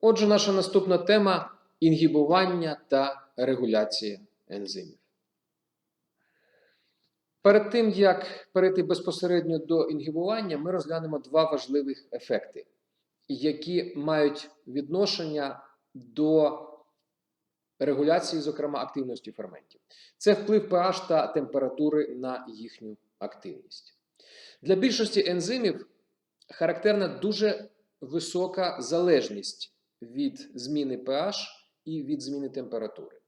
Отже, наша наступна тема інгібування та регуляція ензимів. Перед тим, як перейти безпосередньо до інгібування, ми розглянемо два важливих ефекти, які мають відношення до регуляції, зокрема, активності ферментів. Це вплив pH та температури на їхню активність. Для більшості ензимів характерна дуже висока залежність від зміни pH і від зміни температури.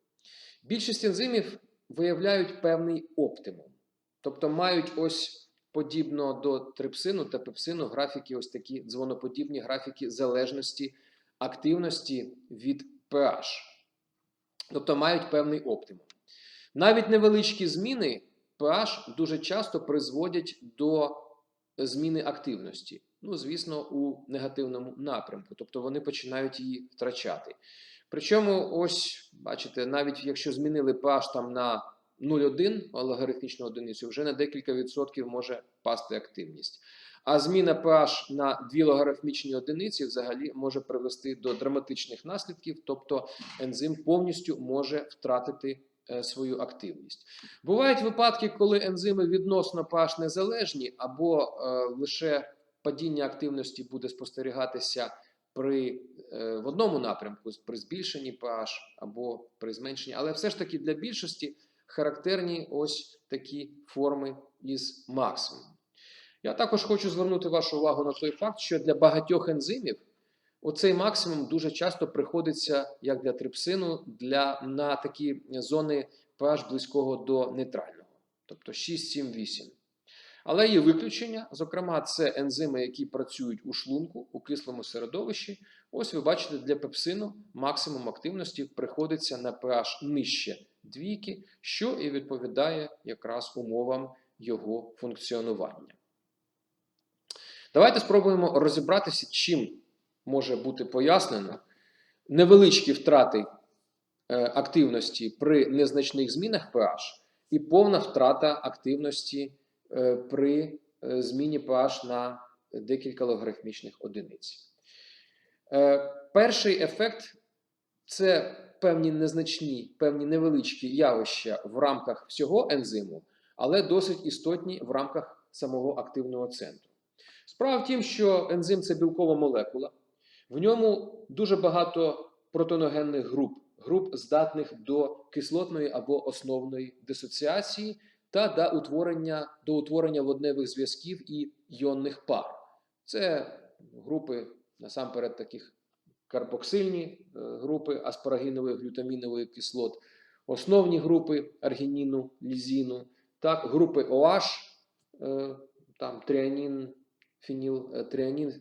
Більшість ензимів виявляють певний оптимум, тобто мають ось подібно до трипсину та пепсину графіки, ось такі дзвоноподібні графіки залежності активності від pH. Тобто мають певний оптимум. Навіть невеличкі зміни pH дуже часто призводять до зміни активності. Ну, звісно, у негативному напрямку, тобто вони починають її втрачати. Причому, ось, бачите, навіть якщо змінили pH там на 0,1 логарифмічну одиницю, вже на декілька відсотків може пасти активність. А зміна pH на дві логарифмічні одиниці взагалі може привести до драматичних наслідків, тобто ензим повністю може втратити е, свою активність. Бувають випадки, коли ензими відносно pH незалежні, або е, лише падіння активності буде спостерігатися при, е, в одному напрямку при збільшенні pH або при зменшенні, але все ж таки для більшості характерні ось такі форми із максимумом. Я також хочу звернути вашу увагу на той факт, що для багатьох ензимів оцей максимум дуже часто приходиться, як для трипсину, для, на такі зони pH близького до нейтрального, тобто 6, 7, 8. Але є виключення, зокрема, це ензими, які працюють у шлунку, у кислому середовищі. Ось ви бачите, для пепсину максимум активності приходиться на pH нижче двійки, що і відповідає якраз умовам його функціонування. Давайте спробуємо розібратися, чим може бути пояснено невеличкі втрати е, активності при незначних змінах pH і повна втрата активності при е, зміні pH на декілька логарифмічних одиниць. Е, Перший ефект це певні незначні, певні невеличкі явища в рамках всього ензиму, але досить істотні в рамках самого активного центру. Справа в тім, що ензим це білкова молекула, в ньому дуже багато протоногенних груп, груп, здатних до кислотної або основної дисоціації та до утворення, до утворення водневих зв'язків і іонних пар. Це групи насамперед таких карбоксильні е, групи аспарагінової глютамінової кислот, основні групи аргініну, лізіну, так, групи OH, там тріанін, феніл, е, тріанін,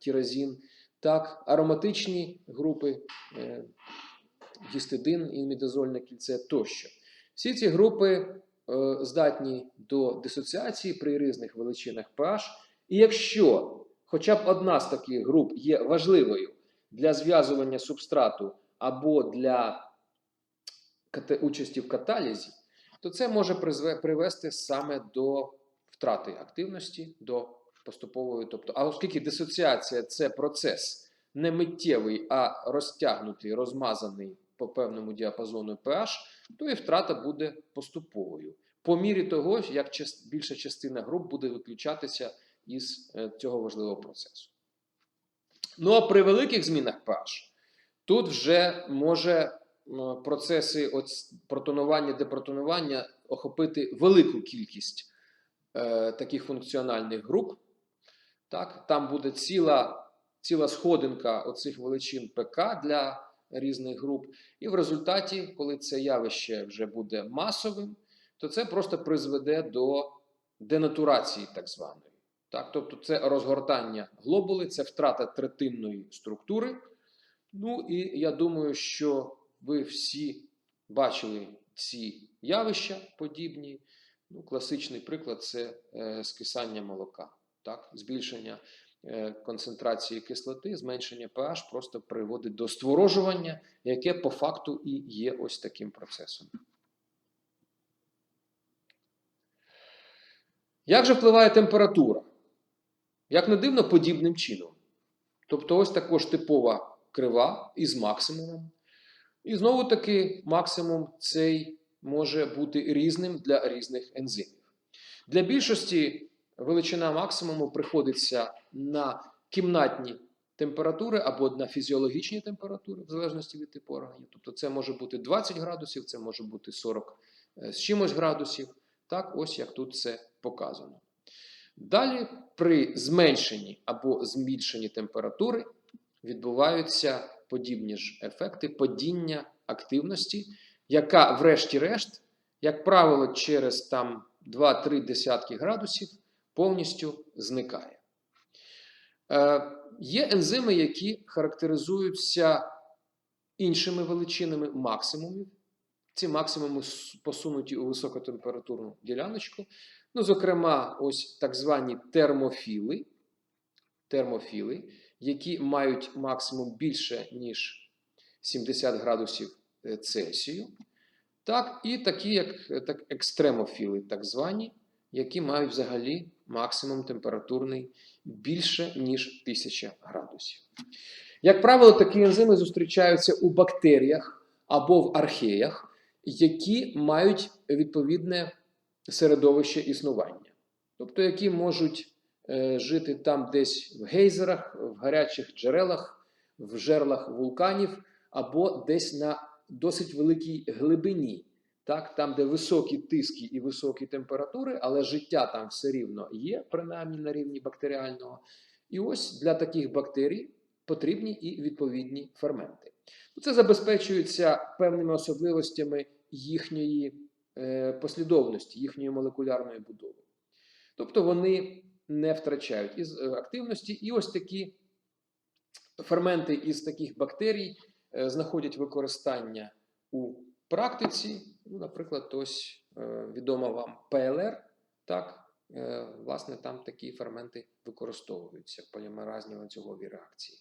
тіразін, так, ароматичні групи гістидин, імідазольне кільце тощо. Всі ці групи здатні до дисоціації при різних величинах pH. І якщо хоча б одна з таких груп є важливою для зв'язування субстрату або для участі в каталізі, то це може привести саме до втрати активності, до поступової. Тобто, а оскільки дисоціація це процес не миттєвий, а розтягнутий, розмазаний по певному діапазону pH, то і втрата буде поступовою. По мірі того, як більша частина груп буде виключатися із е, цього важливого процесу. Ну а при великих змінах pH тут вже може процеси протонування, депротонування охопити велику кількість е, таких функціональних груп. Так, Там буде ціла ціла сходинка оцих величин ПК для різних груп. І в результаті, коли це явище вже буде масовим, то це просто призведе до денатурації так званої. Так, Тобто це розгортання глобули, це втрата третинної структури. Ну і я думаю, що ви всі бачили ці явища подібні. Ну, Класичний приклад це е, скисання молока. Так? Збільшення концентрації кислоти, зменшення pH просто приводить до створожування, яке по факту і є ось таким процесом. Як же впливає температура? Як не дивно, подібним чином. Тобто, ось також типова крива із максимумом. І знову таки максимум цей може бути різним для різних ензимів. Для більшості величина максимуму приходиться на кімнатні температури або на фізіологічні температури, в залежності від типу органів. Тобто це може бути 20 градусів, це може бути 40 з чимось градусів. Так, ось як тут це показано. Далі при зменшенні або збільшенні температури відбуваються подібні ж ефекти падіння активності, яка, врешті-решт, як правило, через там 2-3 десятки градусів повністю зникає. Е, є ензими, які характеризуються іншими величинами максимумів. Ці максимуми посунуті у високотемпературну діляночку. Ну, зокрема, ось так звані термофіли, термофіли, які мають максимум більше, ніж 70 градусів е, Цельсію. Так, і такі, як так, екстремофіли, так звані, які мають взагалі максимум температурний більше, ніж 1000 градусів. Як правило, такі ензими зустрічаються у бактеріях або в археях, які мають відповідне середовище існування, тобто які можуть е, жити там десь в гейзерах, в гарячих джерелах, в жерлах вулканів, або десь на досить великій глибині, так, там, де високі тиски і високі температури, але життя там все рівно є, принаймні на рівні бактеріального. І ось для таких бактерій потрібні і відповідні ферменти. Це забезпечується певними особливостями їхньої е, послідовності, їхньої молекулярної будови. Тобто вони не втрачають із е, активності, і ось такі ферменти із таких бактерій е, знаходять використання у практиці. Ну, Наприклад, ось відома вам ПЛР. так, Власне, там такі ферменти використовуються полімеразні ланцюгові реакції.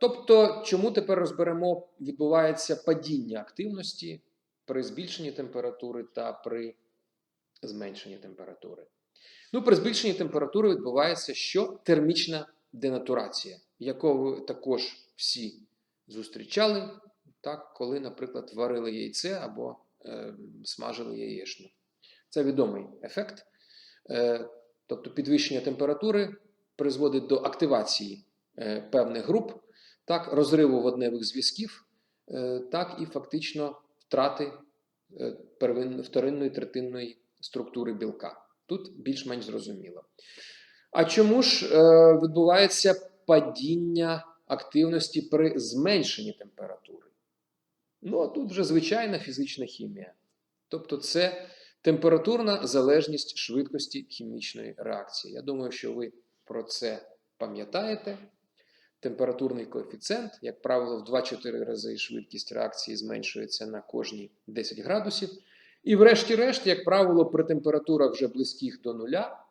Тобто, чому тепер розберемо, відбувається падіння активності при збільшенні температури та при зменшенні температури. Ну, при збільшенні температури відбувається що? Термічна денатурація, яку ви також всі зустрічали, так, коли, наприклад, варили яйце або е, смажили яєчню. Це відомий ефект. Е, Тобто підвищення температури призводить до активації е, певних груп так, розриву водневих зв'язків, е, так і фактично втрати е, вторинної третинної структури білка. Тут більш-менш зрозуміло. А чому ж е, відбувається падіння активності при зменшенні температури? Ну, а тут вже звичайна фізична хімія. Тобто, це температурна залежність швидкості хімічної реакції. Я думаю, що ви про це пам'ятаєте температурний коефіцієнт, як правило, в 2-4 рази швидкість реакції зменшується на кожні 10 градусів. І, врешті-решт, як правило, при температурах вже близьких до нуля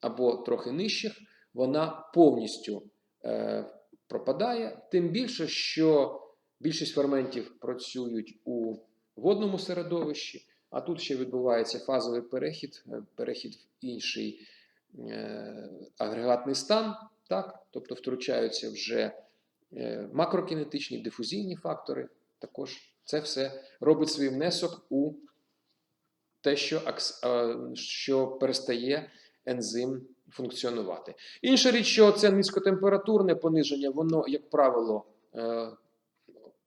або трохи нижчих, вона повністю е, пропадає. Тим більше, що більшість ферментів працюють у водному середовищі, а тут ще відбувається фазовий перехід, е, перехід в інший е, агрегатний стан так? тобто втручаються вже е, макрокінетичні, дифузійні фактори. Також це все робить свій внесок у те, що, що перестає ензим функціонувати. Інша річ, що це низькотемпературне пониження, воно, як правило,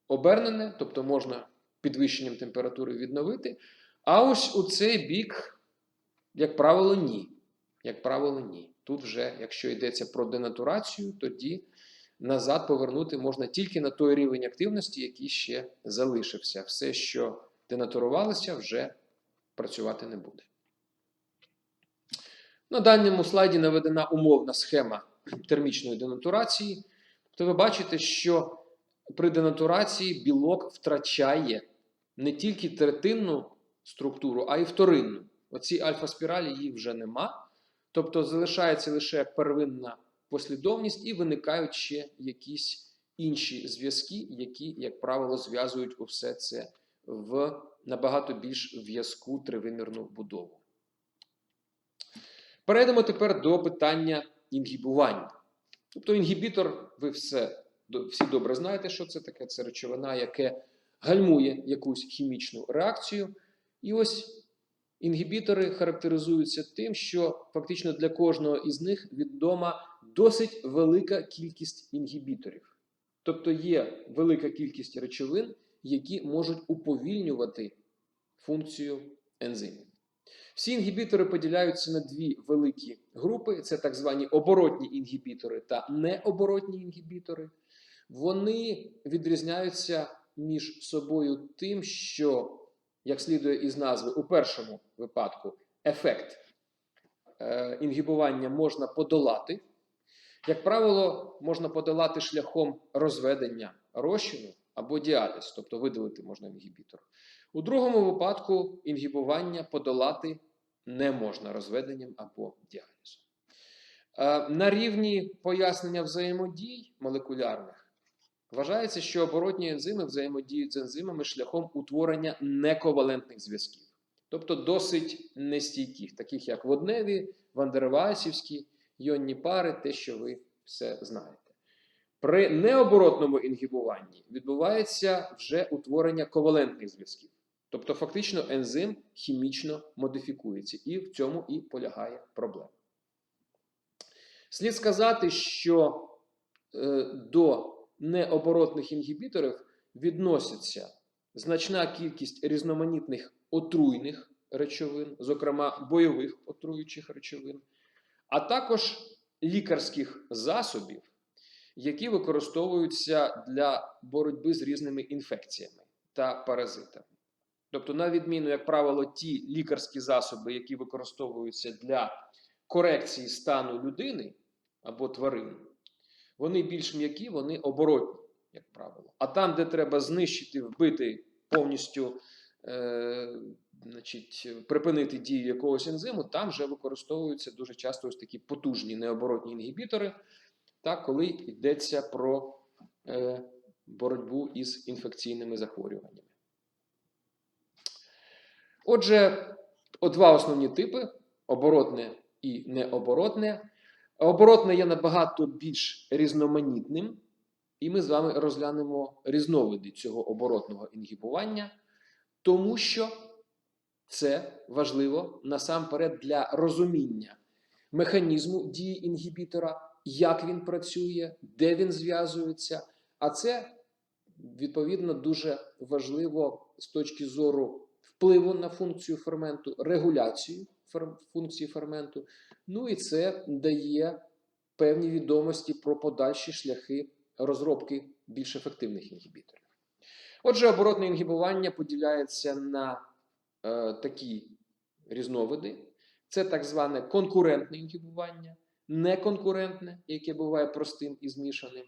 обернене, тобто можна підвищенням температури відновити. А ось у цей бік, як правило, ні. Як правило, ні. Тут вже, якщо йдеться про денатурацію, тоді назад повернути можна тільки на той рівень активності, який ще залишився. Все, що денатурувалося, вже працювати не буде. На даному слайді наведена умовна схема термічної денатурації. Тобто ви бачите, що при денатурації білок втрачає не тільки третинну структуру, а й вторинну. Оці альфа-спіралі їх вже нема. Тобто залишається лише первинна послідовність, і виникають ще якісь інші зв'язки, які, як правило, зв'язують усе це в набагато більш в'язку тривимірну будову. Перейдемо тепер до питання інгібування. Тобто інгібітор, ви все, всі добре знаєте, що це таке. Це речовина, яке гальмує якусь хімічну реакцію. І ось інгібітори характеризуються тим, що фактично для кожного із них відома досить велика кількість інгібіторів. Тобто є велика кількість речовин, які можуть уповільнювати функцію ензимів. Всі інгібітори поділяються на дві великі групи: це так звані оборотні інгібітори та необоротні інгібітори. Вони відрізняються між собою тим, що, як слідує із назви, у першому випадку ефект е, інгібування можна подолати. Як правило, можна подолати шляхом розведення розчину або діаліз, тобто видалити можна інгібітор. У другому випадку інгібування подолати не можна розведенням або діалізом. Е, На рівні пояснення взаємодій молекулярних вважається, що оборотні ензими взаємодіють з ензимами шляхом утворення нековалентних зв'язків, тобто досить нестійких, таких як водневі, вандерваасівські, йонні пари, те, що ви все знаєте. При необоротному інгібуванні відбувається вже утворення ковалентних зв'язків. Тобто, фактично, ензим хімічно модифікується, і в цьому і полягає проблема. Слід сказати, що е, до необоротних інгібіторів відноситься значна кількість різноманітних отруйних речовин, зокрема бойових отруючих речовин, а також лікарських засобів, які використовуються для боротьби з різними інфекціями та паразитами. Тобто, на відміну, як правило, ті лікарські засоби, які використовуються для корекції стану людини або тварин, вони більш м'які, вони оборотні, як правило. А там, де треба знищити, вбити повністю, е, значить, припинити дію якогось ензиму, там вже використовуються дуже часто ось такі потужні необоротні інгібітори, так, коли йдеться про е, боротьбу із інфекційними захворюваннями. Отже, о два основні типи: оборотне і необоротне. Оборотне є набагато більш різноманітним, і ми з вами розглянемо різновиди цього оборотного інгібування, тому що це важливо насамперед для розуміння механізму дії інгібітора, як він працює, де він зв'язується. А це відповідно дуже важливо з точки зору впливу на функцію ферменту, регуляцію функції ферменту. Ну і це дає певні відомості про подальші шляхи розробки більш ефективних інгібіторів. Отже, оборотне інгібування поділяється на е, такі різновиди. Це так зване конкурентне інгібування, неконкурентне, яке буває простим і змішаним.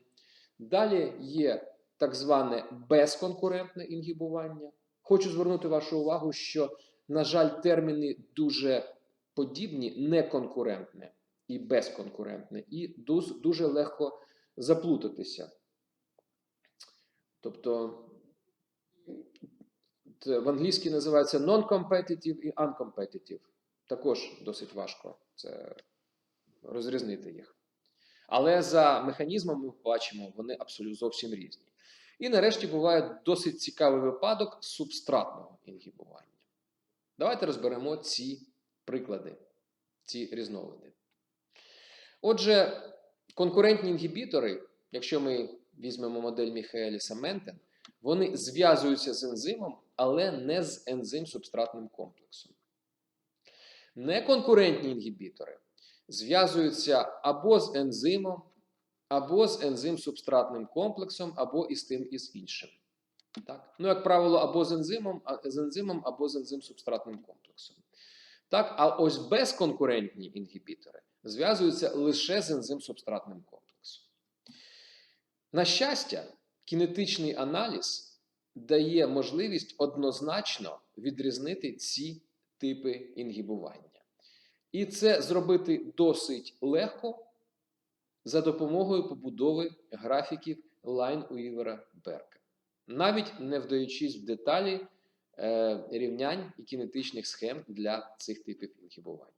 Далі є так зване безконкурентне інгібування. Хочу звернути вашу увагу, що, на жаль, терміни дуже подібні, неконкурентне і безконкурентне, і дуже легко заплутатися. Тобто в англійській називається non-competitive і uncompetitive. Також досить важко це розрізнити їх. Але за механізмом ми бачимо, вони абсолютно зовсім різні. І нарешті буває досить цікавий випадок субстратного інгібування. Давайте розберемо ці приклади, ці різновиди. Отже, конкурентні інгібітори, якщо ми візьмемо модель Міхаеліса Ментен, вони зв'язуються з ензимом, але не з ензим-субстратним комплексом. Неконкурентні інгібітори зв'язуються або з ензимом, або з ензим-субстратним комплексом, або із тим і з іншим. Так? Ну, як правило, або з ензимом, з ензимом, або з ензим-субстратним комплексом. Так? А ось безконкурентні інгібітори зв'язуються лише з ензим-субстратним комплексом. На щастя, кінетичний аналіз дає можливість однозначно відрізнити ці типи інгібування. І це зробити досить легко за допомогою побудови графіків Лайн-Уівера Берка, навіть не вдаючись в деталі е, рівнянь і кінетичних схем для цих типів інгібування.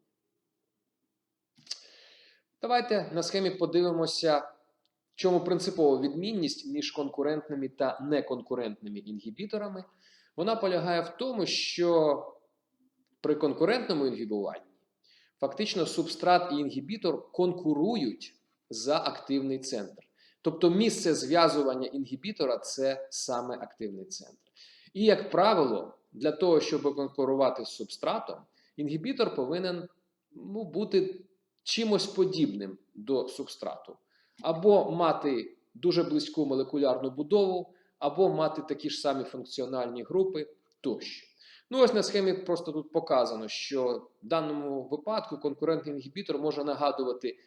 Давайте на схемі подивимося В чому принципова відмінність між конкурентними та неконкурентними інгібіторами? Вона полягає в тому, що при конкурентному інгібуванні фактично субстрат і інгібітор конкурують за активний центр. Тобто місце зв'язування інгібітора це саме активний центр. І, як правило, для того, щоб конкурувати з субстратом, інгібітор повинен ну, бути чимось подібним до субстрату, або мати дуже близьку молекулярну будову, або мати такі ж самі функціональні групи тощо. Ну, ось на схемі просто тут показано, що в даному випадку конкурентний інгібітор може нагадувати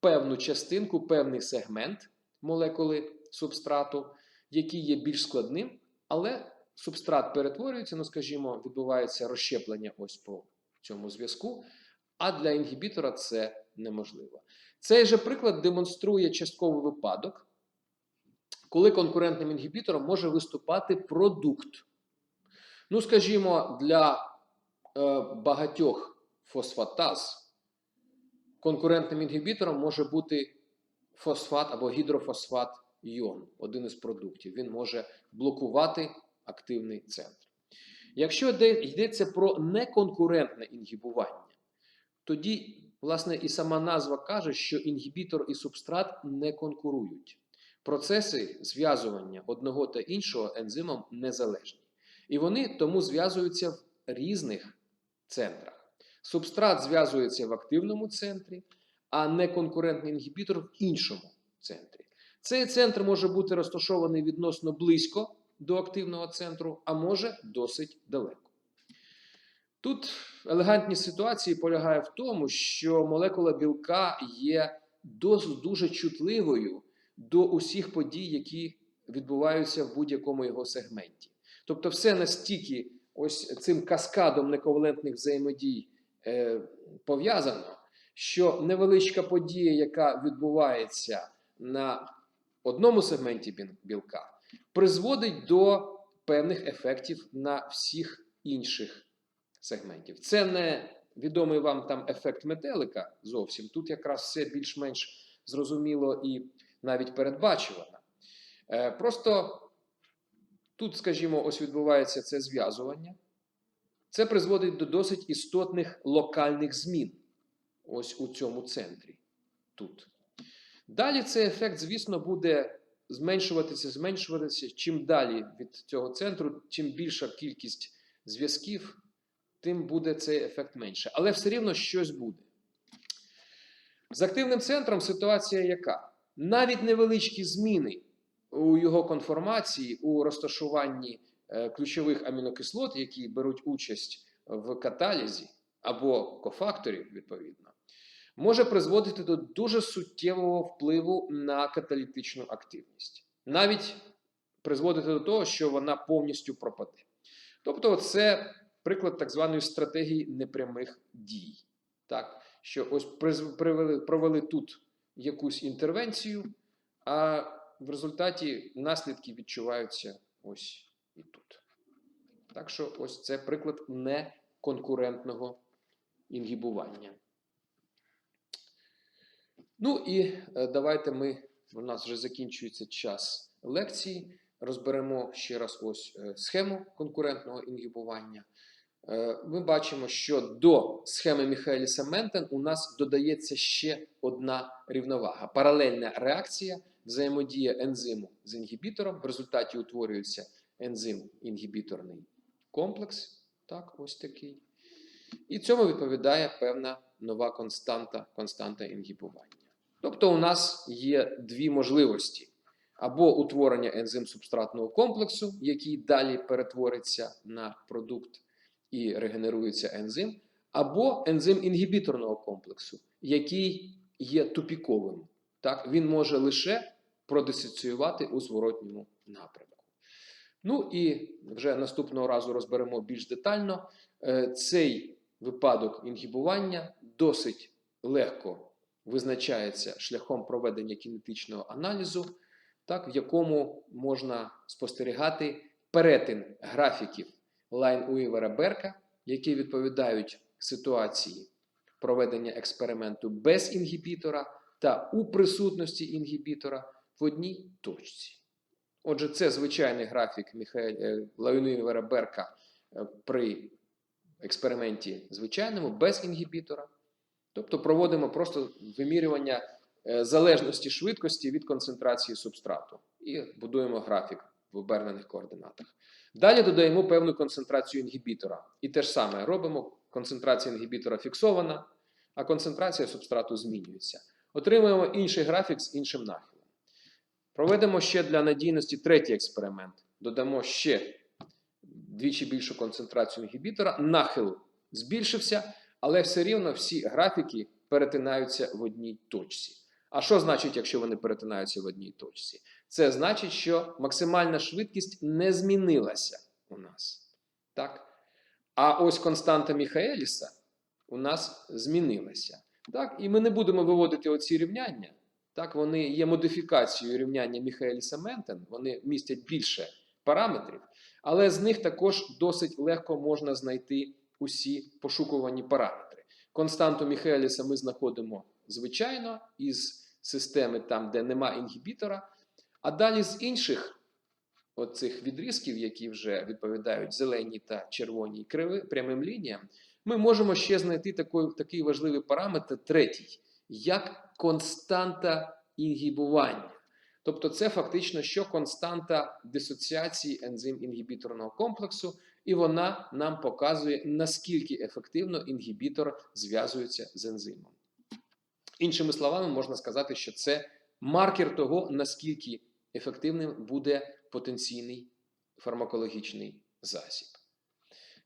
певну частинку, певний сегмент молекули субстрату, який є більш складним, але субстрат перетворюється, ну, скажімо, відбувається розщеплення ось по цьому зв'язку, а для інгібітора це неможливо. Цей же приклад демонструє частковий випадок, коли конкурентним інгібітором може виступати продукт. Ну, скажімо, для е, багатьох фосфатаз конкурентним інгібітором може бути фосфат або гідрофосфат іон, один із продуктів. Він може блокувати активний центр. Якщо йдеться про неконкурентне інгібування, тоді, власне, і сама назва каже, що інгібітор і субстрат не конкурують. Процеси зв'язування одного та іншого ензимом незалежні. І вони тому зв'язуються в різних центрах. Субстрат зв'язується в активному центрі, а неконкурентний інгібітор в іншому центрі. Цей центр може бути розташований відносно близько до активного центру, а може досить далеко. Тут елегантність ситуації полягає в тому, що молекула білка є дос- дуже чутливою до усіх подій, які відбуваються в будь-якому його сегменті. Тобто, все настільки ось цим каскадом нековалентних взаємодій е, пов'язано, що невеличка подія, яка відбувається на одному сегменті білка, призводить до певних ефектів на всіх інших сегментів. Це не відомий вам там ефект метелика зовсім. Тут якраз все більш-менш зрозуміло і навіть передбачувано. Е, Просто тут, скажімо, ось відбувається це зв'язування. Це призводить до досить істотних локальних змін. Ось у цьому центрі. Тут. Далі цей ефект, звісно, буде зменшуватися, зменшуватися. Чим далі від цього центру, чим більша кількість зв'язків, тим буде цей ефект менше. Але все рівно щось буде. З активним центром ситуація яка? Навіть невеличкі зміни у його конформації, у розташуванні ключових амінокислот, які беруть участь в каталізі або кофакторів, відповідно, може призводити до дуже суттєвого впливу на каталітичну активність. Навіть призводити до того, що вона повністю пропаде. Тобто, це приклад так званої стратегії непрямих дій. Так, що ось призв- привели, провели тут якусь інтервенцію, а в результаті наслідки відчуваються ось і тут. Так що ось це приклад неконкурентного інгібування. Ну і е, давайте ми, у нас вже закінчується час лекції. Розберемо ще раз ось е, схему конкурентного інгібування. Е, Ми бачимо, що до схеми Міхаеліса Ментен у нас додається ще одна рівновага. Паралельна реакція, взаємодія ензиму з інгібітором. В результаті утворюється ензим-інгібіторний комплекс. Так, ось такий. І цьому відповідає певна нова константа, константа інгібування. Тобто, у нас є дві можливості: або утворення ензим-субстратного комплексу, який далі перетвориться на продукт і регенерується ензим, або ензим інгібіторного комплексу, який є тупіковим. Так, він може лише продисоціювати у зворотньому напрямку. Ну і вже наступного разу розберемо більш детально. Е, Цей випадок інгібування досить легко визначається шляхом проведення кінетичного аналізу, так, в якому можна спостерігати перетин графіків лайн Уівера Берка, які відповідають ситуації проведення експерименту без інгібітора, та у присутності інгібітора в одній точці. Отже, це звичайний графік Міхаель Леонівера Берка е, при експерименті звичайному, без інгібітора. Тобто проводимо просто вимірювання е, залежності швидкості від концентрації субстрату і будуємо графік в обернених координатах. Далі додаємо певну концентрацію інгібітора. І те ж саме робимо. Концентрація інгібітора фіксована, а концентрація субстрату змінюється. Отримуємо інший графік з іншим нахилом. Проведемо ще для надійності третій експеримент. Додамо ще двічі більшу концентрацію інгібітора. Нахил збільшився, але все рівно всі графіки перетинаються в одній точці. А що значить, якщо вони перетинаються в одній точці? Це значить, що максимальна швидкість не змінилася у нас. Так? А ось константа Міхаеліса у нас змінилася. Так? І ми не будемо виводити оці рівняння. Так? Вони є модифікацією рівняння Міхаеліса Ментен, вони містять більше параметрів, але з них також досить легко можна знайти усі пошукувані параметри. Константу Міхаеліса ми знаходимо звичайно із системи там, де нема інгібітора. А далі з інших оцих відрізків, які вже відповідають зеленій та червоній криви, прямим лініям, ми можемо ще знайти такий, такий важливий параметр, третій, як константа інгібування. Тобто, це фактично що константа дисоціації ензим інгібіторного комплексу, і вона нам показує, наскільки ефективно інгібітор зв'язується з ензимом. Іншими словами, можна сказати, що це маркер того, наскільки ефективним буде потенційний фармакологічний засіб.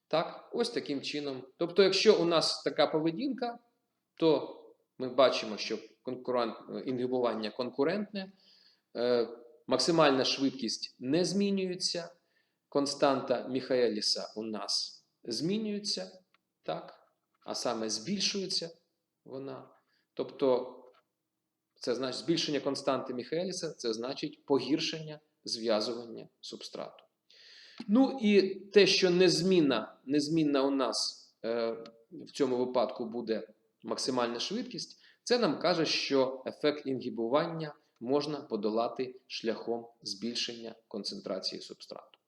Так, ось таким чином. Тобто, якщо у нас така поведінка, то ми бачимо, що конкурент, інгибування конкурентне, е, максимальна швидкість не змінюється, константа Міхаеліса у нас змінюється, так, а саме збільшується вона. Тобто, це значить збільшення константи Міхаеліса, це значить погіршення зв'язування субстрату. Ну і те, що незмінна, незмінна у нас е, в цьому випадку буде максимальна швидкість, це нам каже, що ефект інгібування можна подолати шляхом збільшення концентрації субстрату.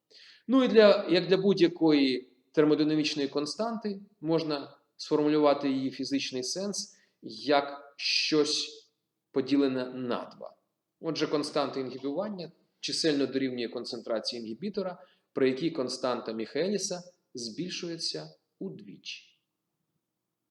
Ну і для, як для будь-якої термодинамічної константи можна сформулювати її фізичний сенс як щось поділене на два. Отже, константа інгібування чисельно дорівнює концентрації інгібітора, при якій константа Міхеліса збільшується удвічі.